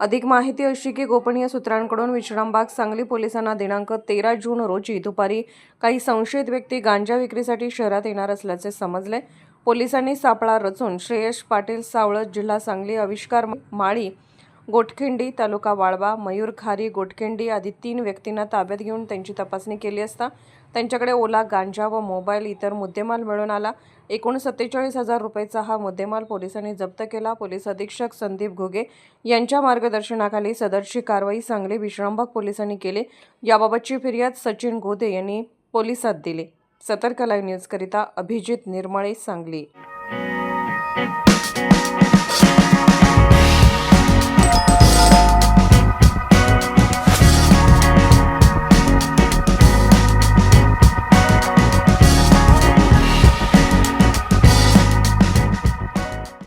अधिक माहिती अशी की गोपनीय सूत्रांकडून विश्रामबाग सांगली पोलिसांना दिनांक तेरा जून रोजी दुपारी काही संशयित व्यक्ती गांजा विक्रीसाठी शहरात येणार असल्याचे समजले. पोलिसांनी सापळा रचून श्रेयश पाटील सावळत जिल्हा सांगली आविष्कार माळी गोटखिंडी तालुका वाळवा मयूरखारी गोटखिंडी आदी तीन व्यक्तींना ताब्यात घेऊन त्यांची तपासणी केली असता त्यांच्याकडे ओला गांजा व मोबाईल इतर मुद्देमाल मिळून आला. एकूण सत्तेचाळीस हजार रुपयेचा हा मुद्देमाल पोलिसांनी जप्त केला. पोलीस अधीक्षक संदीप घुगे यांच्या मार्गदर्शनाखाली सदरची कारवाई सांगली विश्रामबाग पोलिसांनी केली. याबाबतची फिर्याद सचिन गोदे यांनी पोलिसात दिली. सतर्क लाईव्ह न्यूजकरिता अभिजित निर्मळे सांगली.